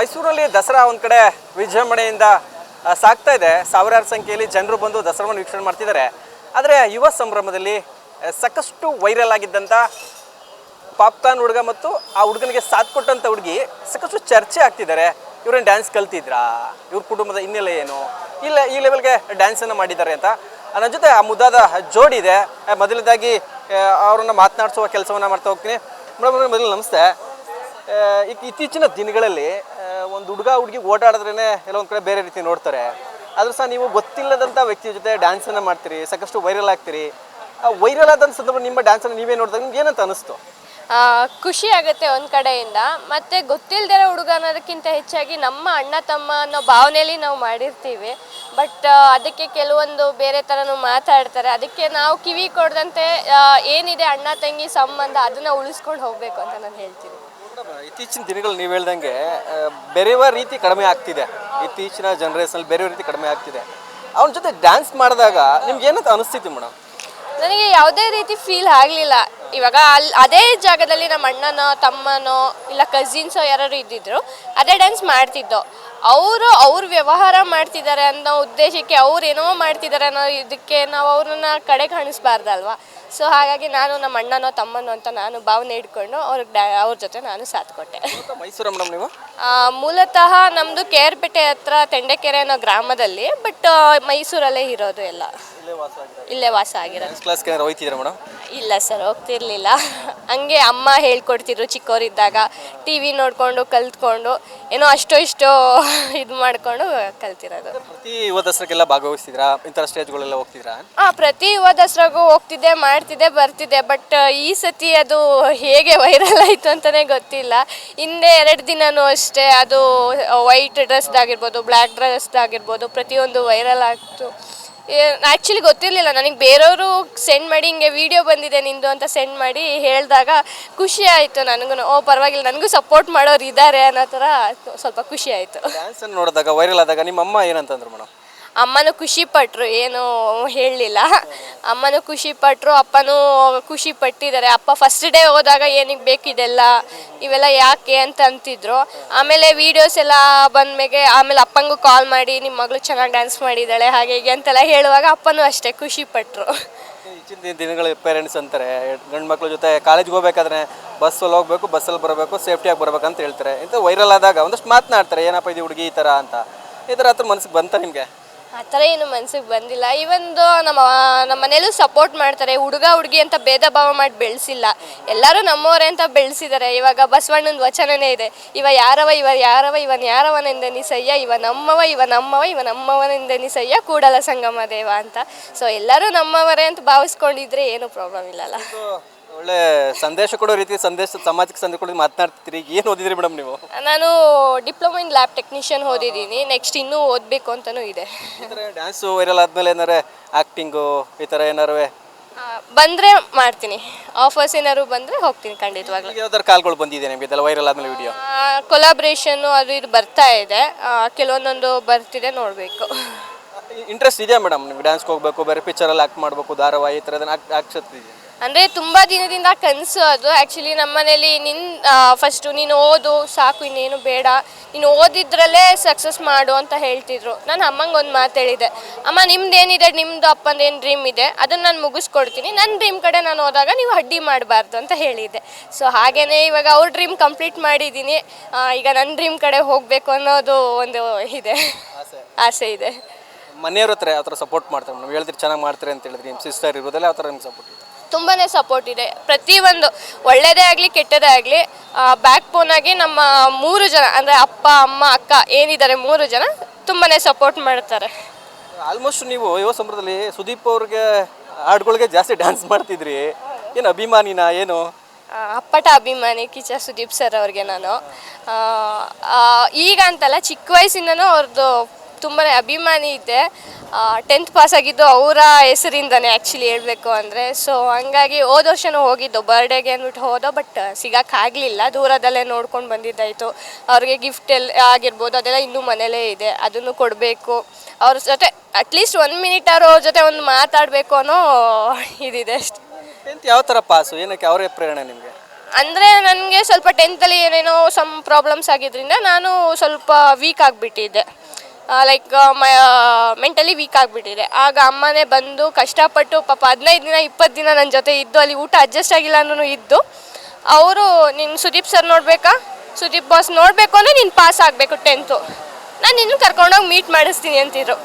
ಮೈಸೂರಲ್ಲಿ ದಸರಾ ಒಂದು ಕಡೆ ವಿಜೃಂಭಣೆಯಿಂದ ಸಾಕ್ತಾ ಇದೆ. ಸಾವಿರಾರು ಸಂಖ್ಯೆಯಲ್ಲಿ ಜನರು ಬಂದು ದಸರಾವನ್ನು ವೀಕ್ಷಣೆ ಮಾಡ್ತಿದ್ದಾರೆ. ಆದರೆ ಯುವ ಸಂಭ್ರಮದಲ್ಲಿ ಸಾಕಷ್ಟು ವೈರಲ್ ಆಗಿದ್ದಂಥ ಪಾಪ್ತಾನ್ ಹುಡುಗ ಮತ್ತು ಆ ಹುಡುಗನಿಗೆ ಸಾಥ್ ಕೊಟ್ಟಂಥ ಹುಡುಗಿ ಸಾಕಷ್ಟು ಚರ್ಚೆ ಆಗ್ತಿದ್ದಾರೆ. ಇವ್ರೇನು ಡ್ಯಾನ್ಸ್ ಕಲ್ತಿದ್ರಾ? ಇವ್ರ ಕುಟುಂಬದ ಹಿನ್ನೆಲೆ ಏನು? ಇಲ್ಲ, ಈ ಲೆವೆಲ್ಗೆ ಡ್ಯಾನ್ಸನ್ನು ಮಾಡಿದ್ದಾರೆ ಅಂತ. ನನ್ನ ಜೊತೆ ಆ ಮುದ್ದಾದ ಜೋಡಿ ಇದೆ. ಮೊದಲದಾಗಿ ಅವ್ರನ್ನ ಮಾತನಾಡಿಸುವ ಕೆಲಸವನ್ನು ಮಾಡ್ತಾ ಹೋಗ್ತೀನಿ. ಮೇಡಮ್ ಮೊದಲು ನಮಸ್ತೆ. ಇತ್ತೀಚಿನ ದಿನಗಳಲ್ಲಿ ಒಂದು ಹುಡುಗ ಹುಡುಗಿ ಓಡಾಡಿದ್ರೇ ಎಲ್ಲ ಒಂದು ಕಡೆ ಬೇರೆ ರೀತಿ ನೋಡ್ತಾರೆ. ಆದ್ರೂ ಸಹ ನೀವು ಗೊತ್ತಿಲ್ಲದಂಥ ವ್ಯಕ್ತಿ ಜೊತೆ ಡ್ಯಾನ್ಸನ್ನು ಮಾಡ್ತೀರಿ ಸಾಕಷ್ಟು ವೈರಲ್ ಆಗ್ತೀರಿ. ವೈರಲ್ ಆದಂಥ ಸಂದರ್ಭ ನಿಮ್ಮ ಡ್ಯಾನ್ಸನ್ನು ನೀವೇ ನೋಡಿದಾಗ ನಿಮ್ಗೆ ಏನಂತ ಅನಿಸ್ತು? ಆ, ಖುಷಿ ಆಗುತ್ತೆ ಒಂದು ಕಡೆಯಿಂದ. ಮತ್ತೆ ಗೊತ್ತಿಲ್ದಿರೋ ಹುಡುಗ ಅನ್ನೋದಕ್ಕಿಂತ ಹೆಚ್ಚಾಗಿ ನಮ್ಮ ಅಣ್ಣ ತಮ್ಮ ಅನ್ನೋ ಭಾವನೆಯಲ್ಲಿ ನಾವು ಮಾಡಿರ್ತೀವಿ. ಬಟ್ ಅದಕ್ಕೆ ಕೆಲವೊಂದು ಬೇರೆ ಥರನೂ ಮಾತಾಡ್ತಾರೆ. ಅದಕ್ಕೆ ನಾವು ಕಿವಿ ಕೊಡದಂತೆ ಏನಿದೆ ಅಣ್ಣ ತಂಗಿ ಸಂಬಂಧ ಅದನ್ನು ಉಳಿಸ್ಕೊಂಡು ಹೋಗಬೇಕು ಅಂತ ನಾನು ಹೇಳ್ತೀನಿ. ಇತ್ತೀಚಿನ ದಿನಗಳು ನೀವು ಹೇಳ್ದಂಗೆ ಬೆರೆಯುವ ರೀತಿ ಕಡಿಮೆ ಆಗ್ತಿದೆ. ಇತ್ತೀಚಿನ ಜನರೇಷನಲ್ಲಿ ಬೇರೆ ರೀತಿ ಕಡಿಮೆ ಆಗ್ತಿದೆ. ಅವನ ಜೊತೆ ಡ್ಯಾನ್ಸ್ ಮಾಡಿದಾಗ ನಿಮ್ಗೆ ಏನಂತ ಅನಿಸ್ತಿತ್ತು ಮೇಡಮ್? ನನಗೆ ಯಾವುದೇ ರೀತಿ ಫೀಲ್ ಆಗಲಿಲ್ಲ. ಇವಾಗ ಅಲ್ಲಿ ಅದೇ ಜಾಗದಲ್ಲಿ ನಮ್ಮ ಅಣ್ಣನೋ, ತಮ್ಮನೋ, ಇಲ್ಲ ಕಸಿನ್ಸೋ ಯಾರು ಇದ್ದಿದ್ರು, ಅದೇ ಡ್ಯಾನ್ಸ್ ಮಾಡ್ತಿದ್ದೋ. ಅವರು ಅವ್ರ ವ್ಯವಹಾರ ಮಾಡ್ತಿದ್ದಾರೆ ಅನ್ನೋ ಉದ್ದೇಶಕ್ಕೆ ಅವ್ರು ಏನೋ ಮಾಡ್ತಿದ್ದಾರೆ ಅನ್ನೋ ಇದಕ್ಕೆ ನಾವು ಅವ್ರನ್ನ ಕಡೆ ಕಾಣಿಸ್ಬಾರ್ದಲ್ವಾ? ಸೊ ಹಾಗಾಗಿ ನಾನು ನಮ್ಮ ಅಣ್ಣನೋ ತಮ್ಮನೋ ಅಂತ ನಾನು ಭಾವನೆ ಇಟ್ಕೊಂಡು ಅವ್ರಿಗೆ ಡ್ಯಾ ಅವ್ರ ಜೊತೆ ನಾನು ಸಾಥ್ ಕೊಟ್ಟೆ. ಮೈಸೂರು ಮೇಡಮ್ ನೀವು? ಆ, ಮೂಲತಃ ನಮ್ಮದು ಕೇರ್ಪೇಟೆ ಹತ್ರ ತೆಂಡೆಕೆರೆ ಅನ್ನೋ ಗ್ರಾಮದಲ್ಲಿ ಬಟ್ ಮೈಸೂರಲ್ಲೇ ಇರೋದು ಎಲ್ಲ. ಇಲ್ಲೇ ವಾಸ ಆಗಿರೋದು. ಕ್ಲಾಸ್ಗೆ ಮೇಡಮ್? ಇಲ್ಲ ಸರ್ ಹೋಗ್ತಿರ್ಲಿಲ್ಲ. ಹಂಗೆ ಅಮ್ಮ ಹೇಳ್ಕೊಡ್ತಿದ್ರು ಚಿಕ್ಕವರಿದ್ದಾಗ. ಟಿ ವಿ ನೋಡಿಕೊಂಡು ಕಲ್ತ್ಕೊಂಡು ಏನೋ ಅಷ್ಟೋ ಇಷ್ಟೋ ಇದು ಮಾಡಿಕೊಂಡು ಕಲ್ತಿರೋದು. ಪ್ರತಿ ಯುವ ದಸರಾಗೆಲ್ಲ ಭಾಗವಹಿಸ್ತಿದ್ರಾ? ಇಂಥ ಸ್ಟೇಜ್ಗಳೆಲ್ಲ ಹೋಗ್ತಿದ್ರಾ? ಆ ಪ್ರತಿ ಯುವ ದಸರಾಗೂ ಹೋಗ್ತಿದ್ದೆ ಮಾಡ್ತಿದ್ದೆ ಬರ್ತಿದ್ದೆ ಬಟ್ ಈ ಸತಿ ಅದು ಹೇಗೆ ವೈರಲ್ ಆಯಿತು ಅಂತಲೇ ಗೊತ್ತಿಲ್ಲ. ಹಿಂದೆ ಎರಡು ದಿನನೂ ಅಷ್ಟೇ ಅದು ವೈಟ್ ಡ್ರೆಸ್ದಾಗಿರ್ಬೋದು ಬ್ಲ್ಯಾಕ್ ಡ್ರೆಸ್ದಾಗಿರ್ಬೋದು ಪ್ರತಿಯೊಂದು ವೈರಲ್ ಆಗ್ತು. ಆ್ಯಕ್ಚುಲಿ ಗೊತ್ತಿರಲಿಲ್ಲ. ನನಗೆ ಬೇರೆಯವರು ಸೆಂಡ್ ಮಾಡಿ, ಹಿಂಗೆ ವಿಡಿಯೋ ಬಂದಿದೆ ನಿಂದು ಅಂತ ಸೆಂಡ್ ಮಾಡಿ ಹೇಳಿದಾಗ ಖುಷಿ ಆಯಿತು ನನಗೂ ಓ, ಪರವಾಗಿಲ್ಲ. ನನಗೂ ಸಪೋರ್ಟ್ ಮಾಡೋರು ಇದ್ದಾರೆ ಅನ್ನೋ ಥರ ಸ್ವಲ್ಪ ಖುಷಿ ಆಯಿತು. ನೋಡಿದಾಗ ವೈರಲ್ ಆದಾಗ ನಿಮ್ಮ ಅಮ್ಮ ಏನಂತಂದ್ರು ಮೇಡಮ್ ಅಮ್ಮನೂ ಖುಷಿ ಪಟ್ಟರು ಏನು ಹೇಳಲಿಲ್ಲ. ಅಮ್ಮನೂ ಖುಷಿ ಪಟ್ಟರು ಅಪ್ಪನೂ ಖುಷಿ ಪಟ್ಟಿದ್ದಾರೆ. ಅಪ್ಪ ಫಸ್ಟ್ ಡೇ ಹೋದಾಗ ಏನಿಗೆ ಬೇಕಿದೆಲ್ಲ ಇವೆಲ್ಲ ಯಾಕೆ ಅಂತ ಅಂತಿದ್ರು. ಆಮೇಲೆ ವೀಡಿಯೋಸ್ ಎಲ್ಲ ಬಂದ್ಮೇಲೆ ಆಮೇಲೆ ಅಪ್ಪಂಗೂ ಕಾಲ್ ಮಾಡಿ ನಿಮ್ಮ ಮಗಳು ಚೆನ್ನಾಗಿ ಡ್ಯಾನ್ಸ್ ಮಾಡಿದ್ದಾಳೆ ಹಾಗೆ ಹೀಗೆ ಅಂತೆಲ್ಲ ಹೇಳುವಾಗ ಅಪ್ಪನೂ ಅಷ್ಟೇ ಖುಷಿ ಪಟ್ಟರು ಇಚ್ಚಿನ ದಿನಗಳ ಪೇರೆಂಟ್ಸ್ ಅಂತಾರೆ ಗಂಡು ಮಕ್ಳ ಜೊತೆ ಕಾಲೇಜ್ಗೆ ಹೋಗ್ಬೇಕಾದ್ರೆ ಬಸ್ಸಲ್ಲಿ ಹೋಗ್ಬೇಕು ಬಸ್ಸಲ್ಲಿ ಬರಬೇಕು ಸೇಫ್ಟಿಯಾಗಿ ಬರಬೇಕು ಅಂತ ಹೇಳ್ತಾರೆ. ಇಂಥ ವೈರಲ್ ಆದಾಗ ಒಂದಷ್ಟು ಮಾತನಾಡ್ತಾರೆ, ಏನಪ್ಪ ಇದು ಹುಡುಗಿ ಈ ಥರ ಅಂತ. ಈ ಥರ ಹತ್ರ ಮನಸ್ಸಿಗೆ ಬಂತ ನಿಮಗೆ? ಆ ಥರ ಏನು ಮನ್ಸಿಗೆ ಬಂದಿಲ್ಲ. ಇವೊಂದು ನಮ್ಮ ನಮ್ಮ ಮನೇಲೂ ಸಪೋರ್ಟ್ ಮಾಡ್ತಾರೆ, ಹುಡುಗ, ಹುಡುಗಿ ಅಂತ ಭೇದ ಭಾವ ಮಾಡಿ ಬೆಳೆಸಿಲ್ಲ. ಎಲ್ಲರೂ ನಮ್ಮವರೇ ಅಂತ ಬೆಳೆಸಿದ್ದಾರೆ. ಇವಾಗ ಬಸವಣ್ಣನ ವಚನನೇ ಇದೆ, ಇವ ಯಾರವ ಇವ ಯಾರವ, ಇವನ್ ಯಾರವನೆಂದೆನಿಸಯ್ಯ ಇವ ನಮ್ಮವ ಇವ ನಮ್ಮವ, ಇವ ನಮ್ಮವನೆಂದೆನಿಸಯ್ಯ ಕೂಡಲ ಸಂಗಮ ದೇವ ಅಂತ. ಸೊ ಎಲ್ಲರೂ ನಮ್ಮವರೇ ಅಂತ ಭಾವಿಸ್ಕೊಂಡಿದ್ರೆ ಏನು ಪ್ರಾಬ್ಲಮ್ ಇಲ್ಲಲ್ಲ. ಒಳ್ಳೆ ಸಂದೇಶ ಕೊಡೋ ರೀತಿ ಸಂದೇಶ ಸಮಾಜಕ್ಕೆ ಸಂದೇಶ ಕೊಡೋದು ಮಾತನಾಡ್ತೀರಿ ಏನು ಓದಿದ್ರಿ ಮೇಡಮ್ ನೀವು? ನಾನು ಡಿಪ್ಲೊಮಾ ಇನ್ ಲ್ಯಾಬ್ ಟೆಕ್ನಿಷಿಯನ್ ಓದಿದ್ದೀನಿ. ನೆಕ್ಸ್ಟ್ ಇನ್ನೂ ಓದಬೇಕು ಅಂತಲೂ ಇದೆ. ಡ್ಯಾನ್ಸು ವೈರಲ್ ಆದಮೇಲೆ ಏನಾರು ಆ್ಯಕ್ಟಿಂಗು ಈ ಥರ ಏನಾರು ಬಂದರೆ ಮಾಡ್ತೀನಿ. ಆಫರ್ಸ್ ಏನಾದ್ರು ಬಂದರೆ ಹೋಗ್ತೀನಿ ಖಂಡಿತವಾಗ್ಲೂ. ಯಾವ್ದಾದ್ರು ಕಾಲ್ಗಳು ಬಂದಿದೆ ನಿಮಗೆ? ಇದೆಲ್ಲ ವೈರಲ್ ಆದಮೇಲೆ ವಿಡಿಯೋ? ಕೊಲಾಬ್ರೇಷನ್ನು ಅದು ಇದು ಬರ್ತಾ ಇದೆ. ಆ, ಕೆಲವೊಂದೊಂದು ಬರ್ತಿದೆ ನೋಡಬೇಕು. ಇಂಟ್ರೆಸ್ಟ್ ಇದೆಯಾ ಮೇಡಮ್? ನಿಮ್ಗೆ ಡ್ಯಾನ್ಸ್ಗೆ ಹೋಗಬೇಕು ಬೇರೆ ಪಿಕ್ಚರಲ್ಲಿ ಆ್ಯಕ್ಟ್ ಮಾಡಬೇಕು ಧಾರಾವಾಹಿ ಈ ಥರದನ್ನ ಆಕ್ಷತ್ತಿದೆಯಾ ಅಂದರೆ ತುಂಬ ದಿನದಿಂದ ಕನಸು ಅದು. ಆ್ಯಕ್ಚುಲಿ ನಮ್ಮ ಮನೇಲಿ ನಿನ್ ಫಸ್ಟು ನೀನು ಓದು ಸಾಕು ಇನ್ನೇನು ಬೇಡ. ನೀನು ಓದಿದ್ರಲ್ಲೇ ಸಕ್ಸಸ್ ಮಾಡು ಅಂತ ಹೇಳ್ತಿದ್ರು. ನಾನು ಅಮ್ಮಂಗೆ ಒಂದು ಮಾತು ಹೇಳಿದೆ. ಅಮ್ಮ ನಿಮ್ದು ಏನಿದೆ ನಿಮ್ಮದು ಅಪ್ಪಂದು ಏನು ಡ್ರೀಮ್ ಇದೆ? ಅದನ್ನು ನಾನು ಮುಗಿಸ್ಕೊಡ್ತೀನಿ. ನನ್ನ ಡ್ರೀಮ್ ಕಡೆ ನಾನು ಹೋದಾಗ ನೀವು ಅಡ್ಡಿ ಮಾಡಬಾರ್ದು ಅಂತ ಹೇಳಿದ್ದೆ ಸೊ ಹಾಗೆಯೇ ಇವಾಗ ಅವ್ರ ಡ್ರೀಮ್ ಕಂಪ್ಲೀಟ್ ಮಾಡಿದ್ದೀನಿ. ಈಗ ನನ್ನ ಡ್ರೀಮ್ ಕಡೆ ಹೋಗಬೇಕು ಅನ್ನೋದು ಒಂದು ಇದೆ. ಆಸೆ. ಇದೆ. ಮನೆಯವ್ರ ಹತ್ರ ಯಾವ ಥರ ಸಪೋರ್ಟ್ ಮಾಡ್ತಾರೆ? ನಾವು ಹೇಳ್ತೀರಿ ಚೆನ್ನಾಗಿ ಮಾಡ್ತಾರೆ ಅಂತ ಹೇಳಿದ್ರೆ ನಿಮ್ಮ ಸಿಸ್ಟರ್ ಇರೋದಲ್ಲ ಯಾವ ಥರ ನಿಮ್ಗೆ ಸಪೋರ್ಟ್ ಇದೆ ತುಂಬಾ ಸಪೋರ್ಟ್ ಇದೆ. ಪ್ರತಿಯೊಂದು ಒಳ್ಳೆಯದೇ ಆಗಲಿ ಕೆಟ್ಟದೇ ಆಗಲಿ ಬ್ಯಾಕ್ ಬೋನ್ ಆಗಿ ನಮ್ಮ ಮೂರು ಜನ ಅಂದರೆ ಅಪ್ಪ ಅಮ್ಮ ಅಕ್ಕ ಏನಿದ್ದಾರೆ ಮೂರು ಜನ ತುಂಬಾ ಸಪೋರ್ಟ್ ಮಾಡ್ತಾರೆ. ಆಲ್ಮೋಸ್ಟ್ ನೀವು ಯುವ ಸಂಭ್ರಮದಲ್ಲಿ ಸುದೀಪ್ ಅವ್ರಿಗೆ ಹಾಡುಗಳಿಗೆ ಜಾಸ್ತಿ ಡ್ಯಾನ್ಸ್ ಮಾಡ್ತಿದ್ರಿ. ಏನು ಅಭಿಮಾನಿನ ಏನು? ಅಪ್ಪಟ ಅಭಿಮಾನಿ ಕಿಚ ಸುದೀಪ್ ಸರ್ ಅವ್ರಿಗೆ ನಾನು. ಈಗ ಅಂತಲ್ಲ ಚಿಕ್ಕ ವಯಸ್ಸಿಂದನೂ ಅವ್ರದ್ದು ತುಂಬಾ ಅಭಿಮಾನಿ ಇದ್ದೆ ಟೆಂತ್ ಪಾಸ್ ಆಗಿದ್ದು ಅವರ ಹೆಸರಿಂದನೇ ಆ್ಯಕ್ಚುಲಿ ಹೇಳಬೇಕು ಅಂದರೆ. ಸೊ ಹಂಗಾಗಿ ಹೋದ ವರ್ಷನೂ ಹೋಗಿದ್ದು. ಬರ್ಡೇಗೆ ಅಂದ್ಬಿಟ್ಟು ಹೋದೋ ಬಟ್ ಸಿಗೋಕ್ಕಾಗಲಿಲ್ಲ ದೂರದಲ್ಲೇ ನೋಡ್ಕೊಂಡು ಬಂದಿದ್ದಾಯಿತು. ಅವ್ರಿಗೆ ಗಿಫ್ಟ್ ಎಲ್ಲ ಆಗಿರ್ಬೋದು ಅದೆಲ್ಲ ಇನ್ನೂ ಮನೇಲೇ ಇದೆ. ಅದನ್ನು ಕೊಡಬೇಕು. ಅವ್ರ ಜೊತೆ ಅಟ್ಲೀಸ್ಟ್ ಒಂದು ಮಿನಿಟ್ ಅವ್ರ ಜೊತೆ ಒಂದು ಮಾತಾಡಬೇಕು ಅನ್ನೋ ಇದಿದೆ ಅಷ್ಟೆ. ಟೆಂತ್ ಯಾವ ಥರ ಪಾಸು ಏನಕ್ಕೆ ಅವರೇ ಪ್ರೇರಣೆ ನಿಮಗೆ? ಅಂದರೆ ನನಗೆ ಸ್ವಲ್ಪ ಟೆಂತಲ್ಲಿ ಏನೇನೋ ಸಮ್ ಪ್ರಾಬ್ಲಮ್ಸ್ ಆಗಿದ್ದರಿಂದ ನಾನು ಸ್ವಲ್ಪ ವೀಕ್ ಆಗಿಬಿಟ್ಟಿದ್ದೆ. ಲೈಕ್ ಮೆಂಟಲಿ ವೀಕ್ ಆಗಿಬಿಟ್ಟಿದೆ. ಆಗ ಅಮ್ಮನೇ ಬಂದು ಕಷ್ಟಪಟ್ಟು ಪಾಪ ಹದಿನೈದು ದಿನ, ಇಪ್ಪತ್ತು ದಿನ ನನ್ನ ಜೊತೆ ಇದ್ದು, ಅಲ್ಲಿ ಊಟ ಅಡ್ಜಸ್ಟ್ ಆಗಿಲ್ಲ ಅಂದ್ರೂ ಇದ್ದು, ಅವರು ನಿನ್ನ ಸುದೀಪ್ ಸರ್ ನೋಡಬೇಕಾ? ಸುದೀಪ್ ಬಾಸ್ ನೋಡಬೇಕು ಅಂದರೆ ನೀನು ಪಾಸ್ ಆಗಬೇಕು ಟೆಂತು ನಾನು ನಿನ್ನ ಕರ್ಕೊಂಡೋಗಿ ಮೀಟ್ ಮಾಡಿಸ್ತೀನಿ ಅಂತಿದ್ರು.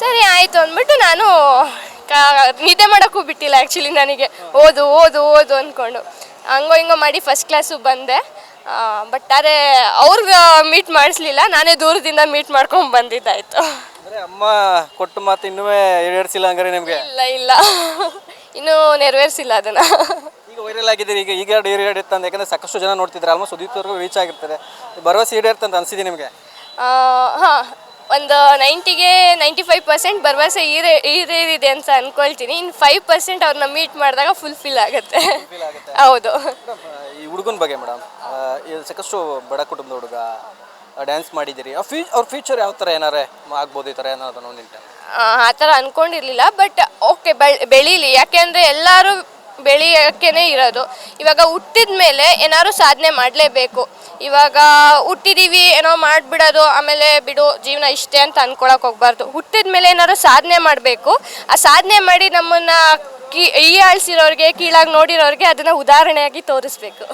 ಸರಿ, ಆಯಿತು ಅಂದ್ಬಿಟ್ಟು ನಾನು ನಿದ್ದೆ ಮಾಡೋಕ್ಕೂ ಬಿಟ್ಟಿಲ್ಲ ಆ್ಯಕ್ಚುಲಿ ನನಗೆ. ಓದು ಓದು ಓದು ಅಂದ್ಕೊಂಡು. ಹಂಗೋ, ಹಿಂಗೋ ಮಾಡಿ ಫಸ್ಟ್ ಕ್ಲಾಸು ಬಂದೆ. ಬಟ್ ಆದರೆ ಅವ್ರಿಗೆ ಮೀಟ್ ಮಾಡಿಸ್ಲಿಲ್ಲ. ನಾನೇ ದೂರದಿಂದ ಮೀಟ್ ಮಾಡ್ಕೊಂಡು ಬಂದಿದ್ದಾಯ್ತು. ಅಂದರೆ ಅಮ್ಮ ಕೊಟ್ಟು ಮಾತು ಇನ್ನೂ ಈಡೇರಿಸಿಲ್ಲ ಹಂಗಾರೆ ನಿಮಗೆ? ಇಲ್ಲ ಇಲ್ಲ. ಇನ್ನೂ ನೆರವೇರಿಸಿಲ್ಲ ಅದನ್ನು. ಈಗ ವೈರಲ್ ಆಗಿದ್ದೀರಿ ಈಗ ಈಗ ಈಡೇರುತ್ತೆ ಅಂತ. ಯಾಕಂದ್ರೆ ಸಾಕಷ್ಟು ಜನ ನೋಡ್ತಿದ್ದಾರೆ ಆಲ್ಮೋಸ್ಟ್ ಸುದೀಪ್ವರೆಗೂ ರೀಚ್ ಆಗಿರ್ತಾರೆ ಭರವಸೆ ಈಡೇರ್ತಂತ ಅನಿಸಿದೆ ನಿಮಗೆ? ಹಾಂ. ಒಂದು ನೈಂಟಿಗೆ ನೈಂಟಿ ಫೈವ್ ಪರ್ಸೆಂಟ್ ಭರವಸೆ ಈರೇ ಈರೇರಿದೆ ಅಂತ ಅನ್ಕೊಳ್ತೀನಿ. ಇನ್ನು ಫೈವ್ ಪರ್ಸೆಂಟ್ ಅವ್ರನ್ನ ಮೀಟ್ ಮಾಡಿದಾಗ ಫುಲ್ಫಿಲ್ ಆಗುತ್ತೆ. ಹೌದು. ಈ ಹುಡುಗನ ಬಗ್ಗೆ ಮೇಡಮ್ ಸಾಕಷ್ಟು ಬಡ ಕುಟುಂಬದ ಹುಡುಗ ಡ್ಯಾನ್ಸ್ ಮಾಡಿದ್ದೀರಿ. ಅವ್ರ ಫ್ಯೂ ಅವ್ರ ಫ್ಯೂಚರ್ ಯಾವ ಥರ ಏನಾರೆ ಆಗ್ಬೋದು ಈ ಥರ ಏನಾದ್ರು ಆ ಥರ ಅನ್ಕೊಂಡಿರ್ಲಿಲ್ಲ ಬಟ್ ಓಕೆ ಬೆಳೀಲಿ. ಯಾಕೆಂದರೆ ಎಲ್ಲರೂ ಬೆಳೆಯೋಕ್ಕೇ ಇರೋದು. ಇವಾಗ ಹುಟ್ಟಿದ ಮೇಲೆ ಏನಾದ್ರು ಸಾಧನೆ ಮಾಡಲೇಬೇಕು. ಇವಾಗ ಹುಟ್ಟಿದೀವಿ, ಏನೋ ಮಾಡಿಬಿಡೋದು, ಆಮೇಲೆ ಬಿಡು, ಜೀವನ ಇಷ್ಟೇ ಅಂತ ಅಂದ್ಕೊಳಕ್ಕೆ ಹೋಗ್ಬಾರ್ದು. ಹುಟ್ಟಿದ ಮೇಲೆ ಏನಾದ್ರು ಸಾಧನೆ ಮಾಡಬೇಕು. ಆ ಸಾಧನೆ ಮಾಡಿ ನಮ್ಮನ್ನು ಕೀ ಆಳ್ಸಿರೋರಿಗೆ ಕೀಳಾಗಿ ನೋಡಿರೋರಿಗೆ ಅದನ್ನು ಉದಾಹರಣೆಯಾಗಿ ತೋರಿಸ್ಬೇಕು.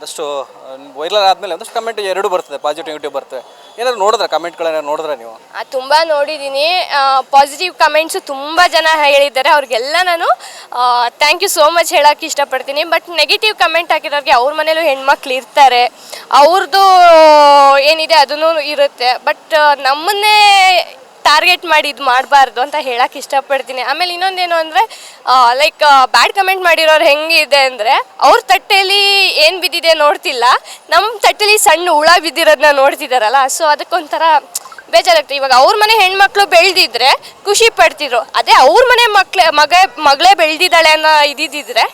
ಒಂದಷ್ಟು ವೈರಲ್ ಆದಮೇಲೆ ಒಂದಷ್ಟು ಕಮೆಂಟ್ ಎರಡು ಬರ್ತದೆ ಪಾಸಿಟಿವ್ ನೆಗೆಟಿವ್ ಬರ್ತದೆ. ಏನಾದ್ರು ನೋಡಿದ್ರೆ ಕಮೆಂಟ್ಗಳನ್ನ ನೋಡಿದ್ರೆ ನೀವು? ಆ, ತುಂಬ ನೋಡಿದ್ದೀನಿ ಪಾಸಿಟಿವ್ ಕಮೆಂಟ್ಸು ತುಂಬ ಜನ ಹೇಳಿದ್ದಾರೆ. ಅವ್ರಿಗೆಲ್ಲ ನಾನು ಥ್ಯಾಂಕ್ ಯು ಸೋ ಮಚ್ ಹೇಳೋಕ್ಕೆ ಇಷ್ಟಪಡ್ತೀನಿ. ಬಟ್ ನೆಗೆಟಿವ್ ಕಮೆಂಟ್ ಹಾಕಿರೋರಿಗೆ ಅವ್ರ ಮನೇಲೂ ಹೆಣ್ಮಕ್ಳು ಇರ್ತಾರೆ. ಅವ್ರದ್ದು ಏನಿದೆ ಅದನ್ನು ಇರುತ್ತೆ. ಬಟ್ ನಮ್ಮನ್ನೇ ಟಾರ್ಗೆಟ್ ಮಾಡಿ ಇದು ಮಾಡಬಾರ್ದು ಅಂತ ಹೇಳಕ್ಕೆ ಇಷ್ಟಪಡ್ತೀನಿ. ಆಮೇಲೆ ಇನ್ನೊಂದೇನು ಅಂದರೆ ಲೈಕ್ ಬ್ಯಾಡ್ ಕಮೆಂಟ್ ಮಾಡಿರೋರು ಹೆಂಗಿದೆ ಅಂದರೆ, ಅವ್ರ ತಟ್ಟೆಯಲ್ಲಿ ಏನು ಬಿದ್ದಿದೆ ನೋಡ್ತಿಲ್ಲ. ನಮ್ಮ ತಟ್ಟೆಲಿ ಸಣ್ಣ ಹುಳ ಬಿದ್ದಿರೋದನ್ನ ನೋಡ್ತಿದ್ದಾರಲ್ಲ ಸೊ ಅದಕ್ಕೊಂಥರ ಬೇಜಾರಾಗ್ತದೆ ಇವಾಗ ಅವ್ರ ಮನೆ ಹೆಣ್ಮಕ್ಳು ಬೆಳೆದಿದ್ರೆ ಖುಷಿ ಪಡ್ತಿದ್ರು. ಅದೇ ಅವ್ರ ಮನೆ ಮಕ್ಳೆ, ಮಗ, ಮಗಳೇ ಬೆಳೆದಿದ್ದಾಳೆ ಅನ್ನೋ ಇದ್ದಿದ್ದರೆ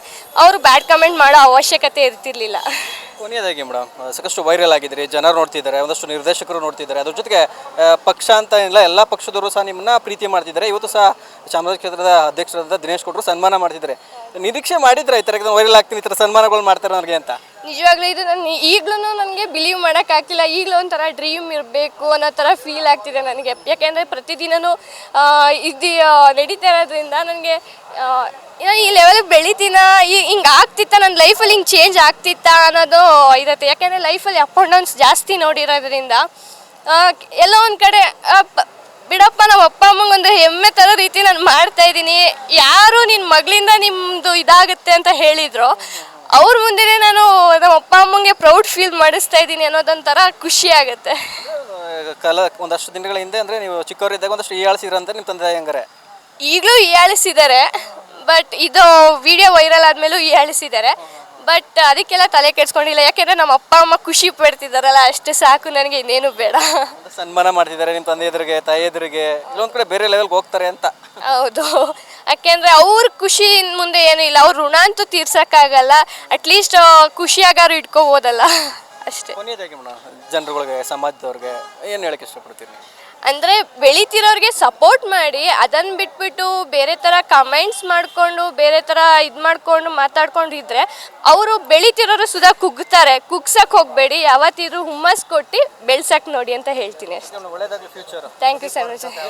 ಅವರು ಬ್ಯಾಡ್ ಕಮೆಂಟ್ ಮಾಡೋ ಅವಶ್ಯಕತೆ ಇರ್ತಿರ್ಲಿಲ್ಲ. ಕೊನೆಯದಾಗಿ ಮೇಡಮ್ ಸಾಕಷ್ಟು ವೈರಲ್ ಆಗಿದ್ರಿ, ಜನರು ನೋಡ್ತಿದ್ದಾರೆ, ಒಂದಷ್ಟು ನಿರ್ದೇಶಕರು ನೋಡ್ತಿದ್ದಾರೆ, ಅದ್ರ ಜೊತೆಗೆ ಪಕ್ಷ ಅಂತ ಇಲ್ಲ ಎಲ್ಲ ಪಕ್ಷದವರು ಸಹ ನಿಮ್ಮನ್ನ ಪ್ರೀತಿ ಮಾಡ್ತಿದ್ದಾರೆ. ಇವತ್ತು ಸಹ ಚಾಮರಾಜ ಕ್ಷೇತ್ರದ ಅಧ್ಯಕ್ಷರಾದ ದಿನೇಶ್ ಕೊಟ್ಟರು ಸನ್ಮಾನ ಮಾಡ್ತಿದ್ದಾರೆ. ನಿರೀಕ್ಷೆ ಮಾಡಿದ್ರೆ ಈ ಥರ ವೈರಲ್ ಆಗ್ತೀನಿ, ಈ ಥರ ಸನ್ಮಾನಗಳು ಮಾಡ್ತಾರೆ ನನಗೆ ಅಂತ. ನಿಜವಾಗ್ಲೂ ಇದು ನಾನು ಈಗಲೂ ನನಗೆ ಬಿಲೀವ್ ಮಾಡೋಕ್ಕಾಗ್ತಿಲ್ಲ ಈಗಲೂ ಒಂಥರ ಡ್ರೀಮ್ ಇರಬೇಕು ಅನ್ನೋ ಥರ ಫೀಲ್ ಆಗ್ತಿದೆ ನನಗೆ. ಯಾಕೆಂದರೆ ಪ್ರತಿದಿನವೂ ಇದು ನಡೀತಾ ಇರೋದ್ರಿಂದ ನನಗೆ ಈ ಲೆವೆಲ್ಗೆ ಬೆಳಿತೀನ? ಈ ಹಿಂಗೆ ಆಗ್ತಿತ್ತ? ನನ್ನ ಲೈಫಲ್ಲಿ ಹಿಂಗೆ ಚೇಂಜ್ ಆಗ್ತಿತ್ತಾ ಅನ್ನೋದು ಇರುತ್ತೆ. ಯಾಕೆಂದರೆ ಲೈಫಲ್ಲಿ ಅಪ್ ಆ್ಯಂಡ್ ಡೌನ್ಸ್ ಜಾಸ್ತಿ ನೋಡಿರೋದ್ರಿಂದ ಎಲ್ಲ ಒಂದು ಕಡೆ ಬಿಡಪ್ಪ ನಮ್ಮ ಅಪ್ಪ ಅಮ್ಮಂಗೊಂದು ಹೆಮ್ಮೆ ತರ ರೀತಿ ನಾನು ಮಾಡ್ತಾ ಇದ್ದೀನಿ. ಯಾರು ನಿನ್ನ ಮಗಳಿಂದ ನಿಮ್ಮದು ಇದಾಗುತ್ತೆ ಅಂತ ಹೇಳಿದ್ರು. ಅವ್ರ ಮುಂದೆನೇ ನಾನು ನಮ್ಮ ಅಪ್ಪ ಅಮ್ಮಂಗೆ ಪ್ರೌಡ್ ಫೀಲ್ ಮಾಡಿಸ್ತಾ ಇದ್ದೀನಿ ಅನ್ನೋದೊಂಥರ ಖುಷಿ ಆಗುತ್ತೆ. ಕಲ ಒಂದಷ್ಟು ದಿನಗಳ ಹಿಂದೆ ಅಂದರೆ ನೀವು ಚಿಕ್ಕವರಿದ್ದಾಗ ಒಂದಷ್ಟು ಹೀಯಾಳಿಸಿದ್ರಂತ ನಿಮ್ಮ ತಂದೆ ಹಂಗಾರೆ? ಈಗಲೂ ಹೀಯಾಳಿಸಿದ್ದಾರೆ. ಬಟ್ ಇದು ವಿಡಿಯೋ ವೈರಲ್ ಆದಮೇಲೂ ಹೇಳಿಸಿದ್ದಾರೆ. ಬಟ್ ಅದಕ್ಕೆಲ್ಲ ತಲೆ ಕೆಡ್ಸ್ಕೊಂಡಿಲ್ಲ. ಯಾಕೆಂದರೆ ನಮ್ಮ ಅಪ್ಪ ಅಮ್ಮ ಖುಷಿ ಪಡ್ತಿದ್ದಾರಲ್ಲ ಅಷ್ಟೇ ಸಾಕು ನನಗೆ ಇನ್ನೇನು ಬೇಡ. ಸನ್ಮಾನ ಮಾಡ್ತಿದ್ದಾರೆ ನಿಮ್ಮ ತಂದೆ ಎದುರಿಗೆ ತಾಯಿ ಎದುರಿಗೆ. ಇಲ್ಲೊಂದು ಕಡೆ ಬೇರೆ ಲೆವೆಲ್ಗೆ ಹೋಗ್ತಾರೆ ಅಂತ. ಹೌದು. ಯಾಕೆಂದರೆ ಅವ್ರ ಖುಷಿ ಮುಂದೆ ಏನು ಇಲ್ಲ. ಅವ್ರ ಋಣ ಅಂತೂ ತೀರ್ಸೋಕ್ಕಾಗಲ್ಲ. ಅಟ್ಲೀಸ್ಟ್ ಖುಷಿಯಾಗಾರು ಇಟ್ಕೋಬೋದಲ್ಲ. ಅಷ್ಟೇ. ಕೊನೆಯದಾಗಿ ಮೇಡಮ್ ಜನರುಗಳಿಗೆ ಸಮಾಜದವ್ರಿಗೆ ಏನು ಹೇಳಕ್ಕೆ ಇಷ್ಟಪಡ್ತೀರಿ ನೀವು? ಅಂದರೆ ಬೆಳಿತಿರೋರಿಗೆ ಸಪೋರ್ಟ್ ಮಾಡಿ ಅದನ್ನು ಬಿಟ್ಬಿಟ್ಟು ಬೇರೆ ಥರ ಕಮೆಂಟ್ಸ್ ಮಾಡಿಕೊಂಡು ಬೇರೆ ಥರ ಇದು ಮಾಡ್ಕೊಂಡು ಮಾತಾಡ್ಕೊಂಡಿದ್ರೆ ಅವರು ಬೆಳಿತಿರೋರು ಸುಧಾ ಕುಗ್ತಾರೆ. ಕುಗ್ಸಕ್ಕೆ ಹೋಗಬೇಡಿ ಯಾವತ್ತಿದ್ರು ಹುಮ್ಮಸ್ ಕೊಟ್ಟು ಬೆಳ್ಸಕ್ಕೆ ನೋಡಿ ಅಂತ ಹೇಳ್ತೀನಿ ಅಷ್ಟೇ. Thank you sir much